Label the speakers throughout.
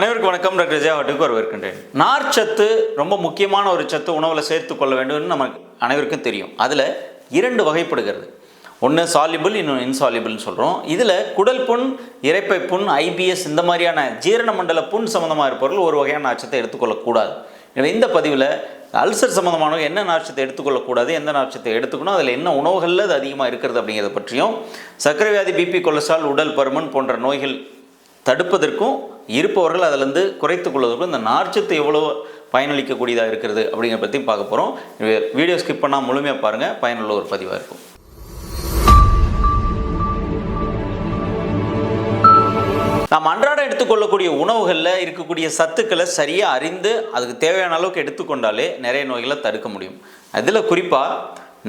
Speaker 1: அனைவருக்கும் வணக்கம். டாக்டர் விஜயாவட்டுக்கு வரவேற்கின்றேன். நார்ச்சத்து ரொம்ப முக்கியமான ஒரு சத்து உணவில் சேர்த்து கொள்ள வேண்டும்னு நமக்கு அனைவருக்கும் தெரியும். அதில் இரண்டு வகைப்படுகிறது. ஒன்று சாலிபிள் இன்னும் இன்சாலிபிள்னு சொல்கிறோம் இதில் குடல் புண் இறைப்பை புண் ஐபிஎஸ் இந்த மாதிரியான ஜீரண மண்டல புண் சம்மந்தமாக இருப்பவர்கள் ஒரு வகையான நார்ச்சத்தை எடுத்துக்கொள்ளக்கூடாது எனவே இந்த பதிவில் அல்சர் சம்மந்தமானவங்க என்ன நாட்சத்தை எடுத்துக்கொள்ளக்கூடாது எந்த நாட்சத்தை எடுத்துக்கணும் அதில் என்ன உணவுகளில் அது அதிகமாக இருக்கிறது அப்படிங்கிறத பற்றியும் சர்க்கரை வியாதி பிபி கொலஸ்ட்ரால் உடல் பருமன் போன்ற நோய்கள் தடுப்பதற்கும் இருப்பவர்கள் அதிலிருந்து குறைத்து கொள்வதற்கும் இந்த நார்ச்சத்து எவ்வளோ பயனளிக்கக்கூடியதாக இருக்கிறது அப்படிங்கிறத பற்றி பார்க்க போகிறோம் வீடியோ ஸ்கிப் பண்ணால் முழுமையாக பாருங்கள் பயனுள்ள ஒரு பதிவாக இருக்கும். நாம் அன்றாடம் எடுத்துக்கொள்ளக்கூடிய உணவுகளில் இருக்கக்கூடிய சத்துக்களை சரியாக அறிந்து அதுக்கு தேவையான அளவுக்கு எடுத்துக்கொண்டாலே நிறைய நோய்களை தடுக்க முடியும். அதில் குறிப்பாக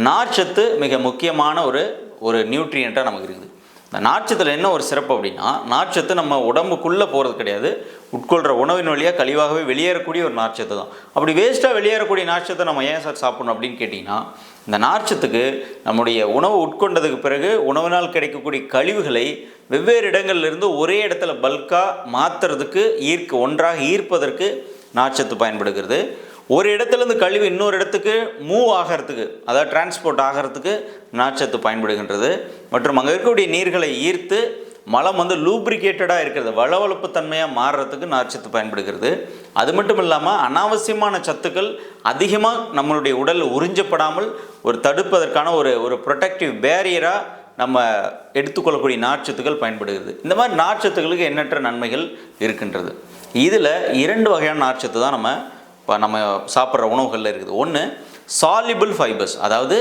Speaker 1: நார்ச்சத்து மிக முக்கியமான ஒரு ஒரு நியூட்ரியண்ட்டாக நமக்கு இருக்குது. இந்த நார்ச்சத்தில் என்ன ஒரு சிறப்பு அப்படின்னா நார்ச்சத்து நம்ம உடம்புக்குள்ளே போகிறது கிடையாது. உட்கொள்கிற உணவின் வழியாக கழிவாகவே வெளியேறக்கூடிய ஒரு நார்ச்சத்து தான். அப்படி வேஸ்ட்டாக வெளியேறக்கூடிய நார்ச்சத்தை நம்ம ஏன் சார் சாப்பிடணும் அப்படின்னு கேட்டிங்கன்னா இந்த நார்ச்சத்துக்கு நம்முடைய உணவு உட்கொண்டதுக்கு பிறகு உணவினால் கிடைக்கக்கூடிய கழிவுகளை வெவ்வேறு இடங்கள்லேருந்து ஒரே இடத்துல பல்காக மாற்றுறதுக்கு ஈர்க்க ஒன்றாக ஈர்ப்பதற்கு நார்ச்சத்து பயன்படுகிறது. ஒரு இடத்துலேருந்து கழிவு இன்னொரு இடத்துக்கு மூவ் ஆகிறதுக்கு அதாவது டிரான்ஸ்போர்ட் ஆகிறதுக்கு நார்ச்சத்து பயன்படுகின்றது. மற்றும் அங்கே இருக்கக்கூடிய நீர்களை ஈர்த்து மலம் வந்து லூப்ரிகேட்டடாக இருக்கிறது. வளவளப்பு தன்மையாக மாறுறதுக்கு நார்ச்சத்து பயன்படுகிறது. அது மட்டும் இல்லாமல் அனாவசியமான சத்துக்கள் அதிகமாக நம்மளுடைய உடல் உறிஞ்சப்படாமல் ஒரு தடுப்பதற்கான ஒரு ஒரு ப்ரொடெக்டிவ் பேரியராக நம்ம எடுத்துக்கொள்ளக்கூடிய நார்ச்சத்துக்கள் பயன்படுகிறது. இந்த மாதிரி நார்ச்சத்துக்களுக்கு எண்ணற்ற நன்மைகள் இருக்கின்றது. இதில் இரண்டு வகையான நார்ச்சத்து தான் நம்ம இப்போ நம்ம சாப்பிட்ற உணவுகளில் இருக்குது. ஒன்று சாலிபிள் ஃபைபர்ஸ் அதாவது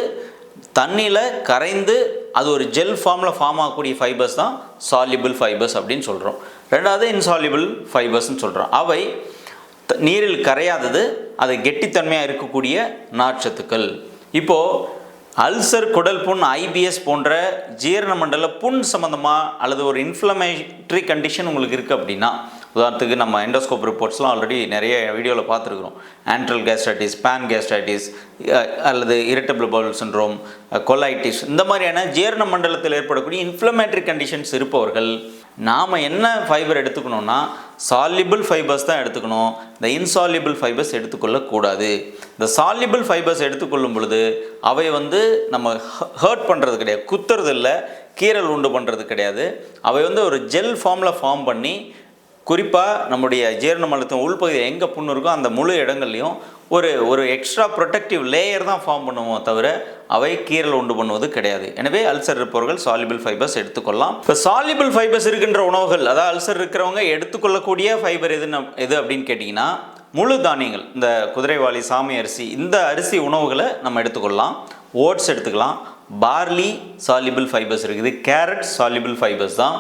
Speaker 1: தண்ணியில் கரைந்து அது ஒரு ஜெல் ஃபார்மில் ஃபார்ம் ஆகக்கூடிய ஃபைபர்ஸ் தான் சாலிபிள் ஃபைபர்ஸ் அப்படின்னு சொல்கிறோம் ரெண்டாவது இன்சாலிபிள் ஃபைபர்ஸ்னு சொல்கிறோம் அவை நீரில் கரையாதது அது கெட்டித்தன்மையாக இருக்கக்கூடிய நார்ச்சத்துக்கள். இப்போது அல்சர் குடல் புண் ஐபிஎஸ் போன்ற ஜீரண மண்டல புண் சம்மந்தமாக அல்லது ஒரு இன்ஃப்ளமேட்ரி கண்டிஷன் உங்களுக்கு இருக்குது அப்படின்னா உதாரணத்துக்கு நம்ம எண்டோஸ்கோப் ரிப்போர்ட்ஸ்லாம் ஆல்ரெடி நிறைய வீடியோவில் பார்த்துருக்குறோம். ஆன்ட்ரல் கேஸ்ட்ரைட்டிஸ் பேன் கேஸ்ட்ரைட்டிஸ் அல்லது இரிட்டபிள் பவுல் சின்ரோம் கொலைட்டிஸ் இந்த மாதிரியான ஜீரண மண்டலத்தில் ஏற்படக்கூடிய இன்ஃப்ளமேட்டரி கண்டிஷன்ஸ் இருப்பவர்கள் நாம் என்ன ஃபைபர் எடுத்துக்கணும்னா சாலிபிள் ஃபைபர்ஸ் தான் எடுத்துக்கணும். இந்த இன்சாலியபிள் ஃபைபர்ஸ் எடுத்துக்கொள்ளக்கூடாது. இந்த சாலிபிள் ஃபைபர்ஸ் எடுத்துக்கொள்ளும் பொழுது அவை வந்து நம்ம ஹர்ட் பண்ணுறது கிடையாது. குத்துறது இல்லை கீறல் உண்டு பண்ணுறது கிடையாது. அவை வந்து ஒரு ஜெல் ஃபார்மில் ஃபார்ம் பண்ணி குறிப்பாக நம்முடைய ஜீரண மண்டலத்தின் உள்பகுதியில் எங்கே புண்ணு இருக்கோ அந்த முழு இடங்கள்லையும் ஒரு ஒரு எக்ஸ்ட்ரா ப்ரொடெக்டிவ் லேயர் தான் ஃபார்ம் பண்ணுவோம் தவிர அவை கீரல் உண்டு பண்ணுவது கிடையாது. எனவே அல்சர் இருப்பவர்கள் சாலிபிள் ஃபைபர்ஸ் எடுத்துக்கொள்ளலாம். இப்போ சாலிபிள் ஃபைபர்ஸ் இருக்கின்ற உணவுகள் அதாவது அல்சர் இருக்கிறவங்க எடுத்துக்கொள்ளக்கூடிய ஃபைபர் எது நம்- எது அப்படின்னு கேட்டிங்கன்னா முழு தானியங்கள் இந்த குதிரைவாளி சாமி அரிசி இந்த அரிசி உணவுகளை நம்ம எடுத்துக்கொள்ளலாம். ஓட்ஸ் எடுத்துக்கலாம். பார்லி சாலிபிள் ஃபைபர்ஸ் இருக்குது. கேரட் சாலிபிள் ஃபைபர்ஸ் தான்.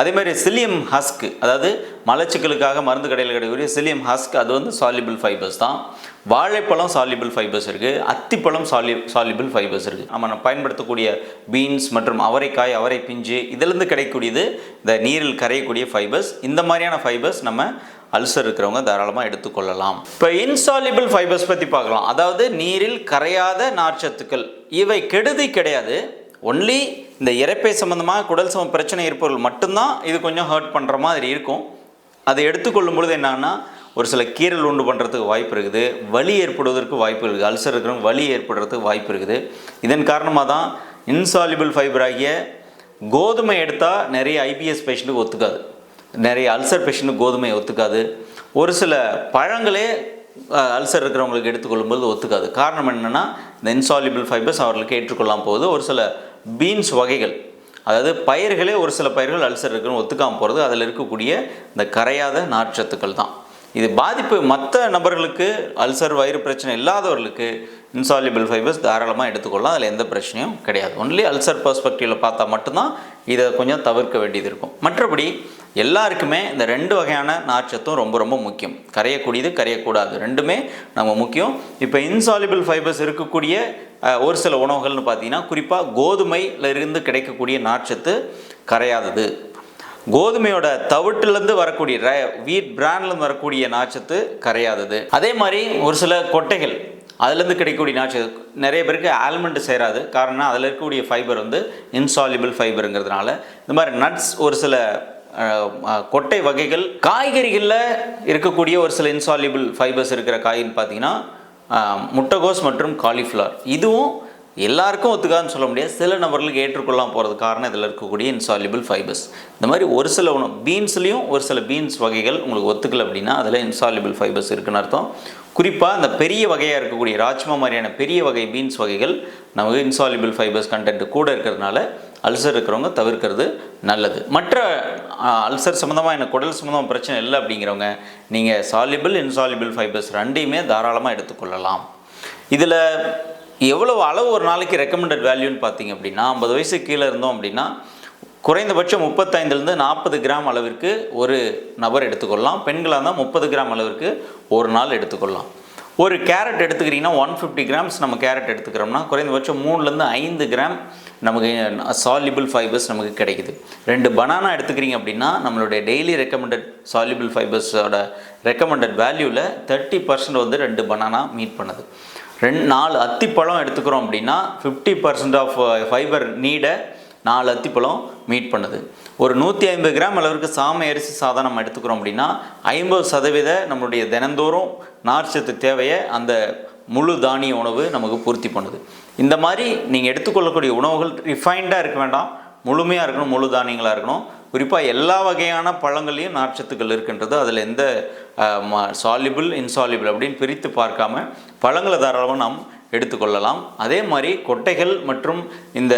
Speaker 1: அதே மாதிரி சிலியம் ஹஸ்க் அதாவது மலச்சிக்கலுக்காக மருந்து கடையில் கிடைக்கக்கூடிய சிலியம் ஹஸ்க் அது வந்து சாலிபிள் ஃபைபர்ஸ் தான். வாழைப்பழம் சாலிபிள் ஃபைபர்ஸ் இருக்குது அத்திப்பழம் சாலி சாலிபிள் ஃபைபர்ஸ் இருக்குது நம்ம பயன்படுத்தக்கூடிய பீன்ஸ் மற்றும் அவரைக்காய் அவரை பிஞ்சு இதிலிருந்து கிடைக்கக்கூடியது இந்த நீரில் கரையக்கூடிய ஃபைபர்ஸ் இந்த மாதிரியான ஃபைபர்ஸ் நம்ம அல்சர் இருக்கிறவங்க தாராளமாக எடுத்துக்கொள்ளலாம். இப்போ இன்சாலிபிள் ஃபைபர்ஸ் பற்றி பார்க்கலாம். அதாவது நீரில் கரையாத நார்ச்சத்துக்கள் இவை கெடுதி கிடையாது. ஒன்லி இந்த இறப்பை சம்மந்தமாக குடல் சம பிரச்சனை இருப்பவர்கள் மட்டும்தான் இது கொஞ்சம் ஹர்ட் பண்ணுற மாதிரி இருக்கும். அதை எடுத்துக்கொள்ளும் பொழுது என்னன்னா ஒரு சில கீறல் உண்டு பண்ணுறதுக்கு வாய்ப்பு இருக்குது. வலி ஏற்படுவதற்கு வாய்ப்பு இருக்குது. அல்சர் இருக்கிறவங்க வலி ஏற்படுறதுக்கு வாய்ப்பு இருக்குது. இதன் காரணமாக தான் இன்சாலிபிள் ஃபைபர் ஆகிய கோதுமை எடுத்தால் நிறைய ஐபிஎஸ் பேஷண்ட்டுக்கு ஒத்துக்காது. நிறைய அல்சர் பேஷண்ட்டுக்கு கோதுமை ஒத்துக்காது. ஒரு சில பழங்களே அல்சர் இருக்கிறவங்களுக்கு எடுத்துக்கொள்ளும்போது ஒத்துக்காது. காரணம் என்னென்னா இந்த இன்சாலிபிள் ஃபைபர்ஸ் அவர்களுக்கு ஏற்றுக்கொள்ளாமல் போகுது. ஒரு சில பீன்ஸ் வகைகள். அதாவது பயிர்களே ஒரு சில பயிர்கள் அல்சர் இருக்குன்னு ஒத்துக்காமல் போகிறது அதில் இருக்கக்கூடிய இந்த கரையாத நார்ச்சத்துக்கள் தான். இது பாதிப்பு மற்ற நபர்களுக்கு அல்சர் வயிறு பிரச்சனை இல்லாதவர்களுக்கு இன்சாலிபிள் ஃபைபர்ஸ் தாராளமாக எடுத்துக்கொள்ளலாம். அதில் எந்த பிரச்சனையும் கிடையாது. ஒன்லி அல்சர் பர்ஸ்பெக்டிவில் பார்த்தா மட்டும்தான் இதை கொஞ்சம் தவிர்க்க வேண்டியது இருக்கும். மற்றபடி எல்லாருக்குமே இந்த ரெண்டு வகையான நார்ச்சத்தும் ரொம்ப ரொம்ப முக்கியம். கரையக்கூடியது கரையக்கூடாது. ரெண்டுமே நம்ம முக்கியம். இப்போ இன்சாலிபிள் ஃபைபர்ஸ் இருக்கக்கூடிய ஒரு சில உணவுகள்னு பார்த்தீங்கன்னா குறிப்பாக கோதுமையிலிருந்து கிடைக்கக்கூடிய நார்ச்சத்து கரையாதது. கோதுமையோட தவிட்டுலேருந்து வரக்கூடிய வீட் பிராண்ட்லேருந்து வரக்கூடிய நாச்சத்து கரையாதது. அதே மாதிரி ஒரு சில கொட்டைகள் அதுலேருந்து கிடைக்கக்கூடிய நாச்சத்து நிறைய பேருக்கு ஆல்மண்ட் சேராது. காரணம் அதில் இருக்கக்கூடிய ஃபைபர் வந்து இன்சாலிபிள் ஃபைபருங்கிறதுனால இந்த மாதிரி நட்ஸ் ஒரு சில கொட்டை வகைகள். காய்கறிகளில் இருக்கக்கூடிய ஒரு சில இன்சாலிபிள் ஃபைபர்ஸ் இருக்கிற காயின்னு பார்த்தீங்கன்னா முட்டைகோஸ் மற்றும் காலிஃப்ளவர். இதுவும் எல்லாருக்கும் ஒத்துக்காதுன்னு சொல்ல முடியாது. சில நபர்களுக்கு ஏற்றுக்கொள்ளலாம் போகிறது காரணம் இதில் இருக்கக்கூடிய இன்சாலிபிள் ஃபைபர்ஸ் இந்த மாதிரி ஒரு சில உணவு பீன்ஸ்லேயும் ஒரு சில பீன்ஸ் வகைகள் உங்களுக்கு ஒத்துக்கல அப்படின்னா அதில் இன்சாலிபிள் ஃபைபர்ஸ் இருக்குன்னு அர்த்தம். குறிப்பாக அந்த பெரிய வகையாக இருக்கக்கூடிய ராஜ்மா மாதிரியான பெரிய வகை பீன்ஸ் வகைகள் நமக்கு இன்சாலிபிள் ஃபைபர்ஸ் கண்டென்ட் கூட இருக்கிறதுனால அல்சர் இருக்கிறவங்க தவிர்க்கிறது நல்லது. மற்ற அல்சர் சம்மந்தமாக எனக்கு குடல் சம்மந்தமாக பிரச்சனை இல்லை அப்படிங்கிறவங்க நீங்கள் சாலிபிள் இன்சாலிபிள் ஃபைபர்ஸ் ரெண்டையுமே தாராளமாக எடுத்துக்கொள்ளலாம். இதில் எவ்வளவு அளவு ஒரு நாளைக்கு ரெக்கமெண்டட் வேல்யூன்னு பார்த்தீங்க அப்படின்னா ஐம்பது வயசு கீழே இருந்தோம் அப்படின்னா குறைந்தபட்சம் முப்பத்தைந்துலேருந்து நாற்பது கிராம் அளவிற்கு ஒரு நபர் எடுத்துக்கொள்ளலாம். பெண்களாக இருந்தால் முப்பது கிராம் அளவிற்கு ஒரு நாள் எடுத்துக்கொள்ளலாம். ஒரு கேரட் எடுத்துக்கிறீங்கன்னா ஒன் ஃபிஃப்டி கிராம்ஸ் நம்ம கேரட் எடுத்துக்கிறோம்னா குறைந்தபட்சம் மூணுலேருந்து ஐந்து கிராம் நமக்கு சால்யூபிள் ஃபைபர்ஸ் நமக்கு கிடைக்குது. ரெண்டு பனானா எடுத்துக்கிறீங்க அப்படின்னா நம்மளுடைய டெய்லி ரெக்கமெண்டட் சால்யூபிள் ஃபைபர்ஸோட ரெக்கமெண்டட் வேல்யூவில் தேர்ட்டி பர்சன்ட் வந்து ரெண்டு பனானா மீட் பண்ணுது. ரெண்டு நாலு அத்திப்பழம் எடுத்துக்கிறோம் அப்படின்னா ஃபிஃப்டி பர்சன்ட் ஆஃப் ஃபைபர் நீடை நாலு அத்திப்பழம் மீட் பண்ணுது. ஒரு நூற்றி ஐம்பது கிராம் அளவிற்கு சாமை அரிசி சாதம் நம்ம எடுத்துக்கிறோம் அப்படின்னா ஐம்பது சதவீத நம்மளுடைய தினந்தோறும் நார்ச்சத்து தேவையை அந்த முழு தானிய உணவு நமக்கு பூர்த்தி பண்ணுது. இந்த மாதிரி நீங்கள் எடுத்துக்கொள்ளக்கூடிய உணவுகள் ரிஃபைண்டாக இருக்க வேண்டாம். முழுமையாக இருக்கணும் முழு தானியங்களாக இருக்கணும். குறிப்பாக எல்லா வகையான பழங்கள்லையும் நார்ச்சத்துக்கள் இருக்கின்றது. அதில் எந்த சாலிபிள் இன்சாலிபிள் அப்படின்னு பிரித்து பார்க்காம பழங்களை தாராளமாக நாம் எடுத்துக்கொள்ளலாம் அதே மாதிரி கொட்டைகள் மற்றும் இந்த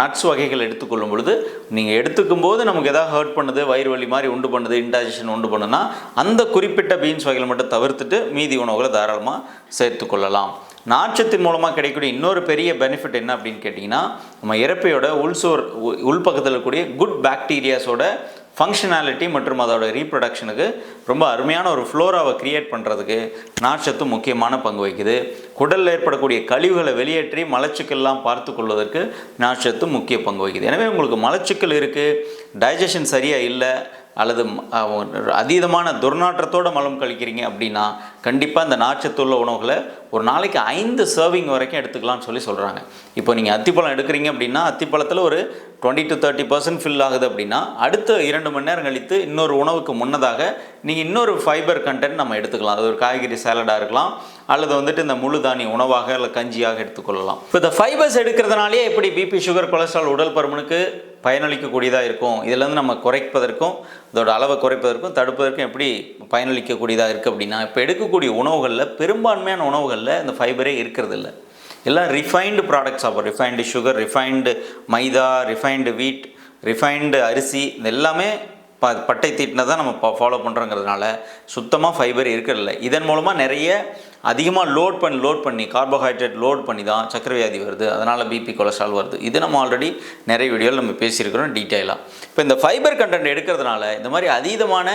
Speaker 1: நட்ஸ் வகைகள் எடுத்துக்கொள்ளும் பொழுது நீங்கள் எடுத்துக்கும் போது நமக்கு எதாவது ஹர்ட் பண்ணுது வயிறு வலி மாதிரி உண்டு பண்ணுது இன்டைஜஷன் உண்டு பண்ணுன்னா அந்த குறிப்பிட்ட பீன்ஸ் வகைகளை மட்டும் தவிர்த்துட்டு மீதி உணவுகளை தாராளமாக சேர்த்துக்கொள்ளலாம் நார்ச்சத்தின் மூலமாக கிடைக்கக்கூடிய இன்னொரு பெரிய பெனிஃபிட் என்ன அப்படின்னு கேட்டிங்கன்னா நம்ம இறப்பையோட உள்சோர் உ- உள்பக்கத்தில் இருக்கக்கூடிய குட் பாக்டீரியாஸோட ஃபங்க்ஷனாலிட்டி மற்றும் அதோட ரீப்ரொடக்ஷனுக்கு ரொம்ப அருமையான ஒரு ஃப்ளோராவை கிரியேட் பண்ணுறதுக்கு நார்ச்சத்து முக்கியமான பங்கு வகிக்குது. குடலில் ஏற்படக்கூடிய கழிவுகளை வெளியேற்றி மலச்சிக்கல்லாம் பார்த்து கொள்வதற்கு நார்ச்சத்து முக்கிய பங்கு வகிக்குது. எனவே உங்களுக்கு மலச்சிக்கல் இருக்குது டைஜஷன் சரியாக இல்லை அல்லது அதீதமான துர்நாற்றத்தோட மலம் கழிக்கிறீங்க அப்படின்னா கண்டிப்பாக இந்த நாச்சத்துள்ள உணவுகளை ஒரு நாளைக்கு ஐந்து சர்விங் வரைக்கும் எடுத்துக்கலாம்னு சொல்லி சொல்கிறாங்க இப்போ நீங்கள் அத்திப்பழம் எடுக்கிறீங்க அப்படின்னா அத்திப்பழத்தில் ஒரு twenty to thirty percent fill ஆகுது அப்படின்னா அடுத்த இரண்டு மணி நேரம் கழித்து இன்னொரு உணவுக்கு முன்னதாக நீங்கள் இன்னொரு ஃபைபர் கண்டென்ட் நம்ம எடுத்துக்கலாம். அது ஒரு காய்கறி சாலடாக இருக்கலாம் அல்லது வந்துட்டு இந்த முழு தானிய உணவாக இல்லை கஞ்சியாக எடுத்துக்கொள்ளலாம். இப்போ இந்த ஃபைபர்ஸ் எடுக்கிறதுனாலே எப்படி பிபி சுகர் கொலஸ்ட்ரால் உடல் பருமனுக்கு பயனளிக்கக்கூடியதாக இருக்கும். இதிலேருந்து நம்ம குறைப்பதற்கும் இதோட அளவை குறைப்பதற்கும் தடுப்பதற்கும் எப்படி பயனளிக்கக்கூடியதாக இருக்குது அப்படின்னா இப்போ எடுக்கக்கூடிய உணவுகளில் பெரும்பான்மையான உணவுகளில் இந்த ஃபைபரே இருக்கிறது இல்லை எல்லாம் ரிஃபைன்டு ப்ராடக்ட்ஸ் ஆகும் refined sugar refined maida refined wheat refined அரிசி இது எல்லாமே ப பட்டை தீட்டினை தான் நம்ம ஃபாலோ பண்ணுறோங்கிறதுனால சுத்தமாக ஃபைபர் இருக்கிறதில்ல. இதன் மூலமாக நிறைய அதிகமாக லோட் பண்ணி லோட் பண்ணி கார்போஹைட்ரேட் லோட் பண்ணி தான் சக்கரவியாதி வருது. அதனால் பிபி கொலஸ்ட்ரால் வருது. இது நம்ம ஆல்ரெடி நிறைய வீடியோவில் நம்ம பேசியிருக்கிறோம் டீட்டெயிலாக இப்போ இந்த ஃபைபர் கண்டென்ட் எடுக்கிறதுனால இந்த மாதிரி அதீதமான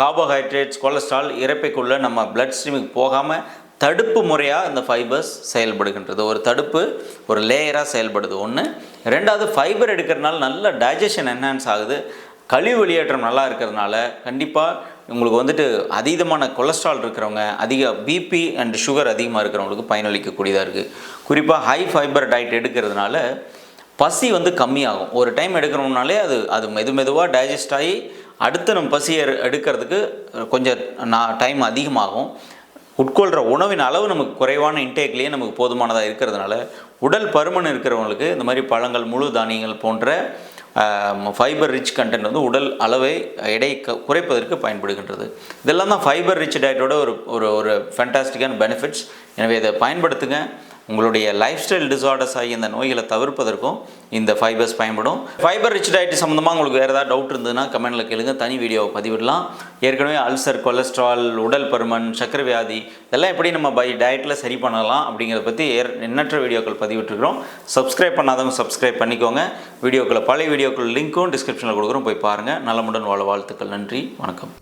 Speaker 1: கார்போஹைட்ரேட்ஸ் கொலஸ்ட்ரால் இறப்பைக்குள்ளே நம்ம பிளட் ஸ்ட்ரீமுக்கு போகாமல் தடுப்பு முறையாக இந்த ஃபைபர்ஸ் செயல்படுகின்றது. ஒரு தடுப்பு ஒரு லேயராக செயல்படுது. ஒன்று ரெண்டாவது ஃபைபர் எடுக்கிறதுனால நல்ல டைஜஷன் என்ஹான்ஸ் ஆகுது. கழிவு வெளியேற்றம் நல்லா இருக்கிறதுனால கண்டிப்பாக உங்களுக்கு வந்துட்டு அதீதமான கொலஸ்ட்ரால் இருக்கிறவங்க அதிக பிபி அண்ட் சுகர் அதிகமாக இருக்கிறவங்களுக்கு பயனளிக்கக்கூடியதாக இருக்குது குறிப்பாக ஹை ஃபைபர் டயட் எடுக்கிறதுனால பசி வந்து கம்மியாகும். ஒரு டைம் எடுக்கிறோம்னாலே அது அது மெது மெதுவாக டைஜஸ்ட் ஆகி அடுத்து நம்ம பசியை எடுக்கிறதுக்கு கொஞ்சம் நான் டைம் அதிகமாகும். உட்கொள்கிற உணவின் அளவு நமக்கு குறைவான இன்டேக்லேயே நமக்கு போதுமானதாக இருக்கிறதுனால உடல் பருமன் இருக்கிறவங்களுக்கு இந்த மாதிரி பழங்கள் முழு தானியங்கள் போன்ற ஃபைபர் ரிச் கண்டென்ட் வந்து உடல் அளவை எடை க- குறைப்பதற்கு பயன்படுகின்றது. இதெல்லாம் தான் ஃபைபர் ரிச் டயட்டோட ஒரு ஒரு ஒரு ஃபேண்டாஸ்டிக்கான பெனிஃபிட்ஸ் எனவே இதை பயன்படுத்துங்க. உங்களுடைய லைஃப் ஸ்டைல் டிசார்டர்ஸ் ஆகிய இந்த நோய்களை தவிர்ப்பதற்கும் இந்த ஃபைபர்ஸ் பயன்படும். ஃபைபர் ரிச் டயட் சம்மந்தமாக உங்களுக்கு வேறு ஏதாவது டவுட் இருந்ததுன்னா கமெண்ட்டில் கேளுங்க. தனி வீடியோவை பதிவிடலாம். ஏற்கனவே அல்சர் கொலஸ்ட்ரால் உடல் பருமன் சக்கரை வியாதி இதெல்லாம் எப்படி நம்ம பை டயட்டில் சரி பண்ணலாம் அப்படிங்கிறத பற்றி ஏற் எண்ணற்ற வீடியோக்கள் பதிவிட்டுருக்கிறோம். சப்ஸ்கிரைப் பண்ணாதவங்க சப்ஸ்கிரைப் பண்ணிக்கோங்க. வீடியோக்களை பழைய வீடியோக்கள் லிங்க்கும் டிஸ்கிரிப்ஷனில் கொடுக்குறோம். போய் பாருங்கள் நலமுடன் வாழ வாழ்த்துக்கள். நன்றி. வணக்கம்.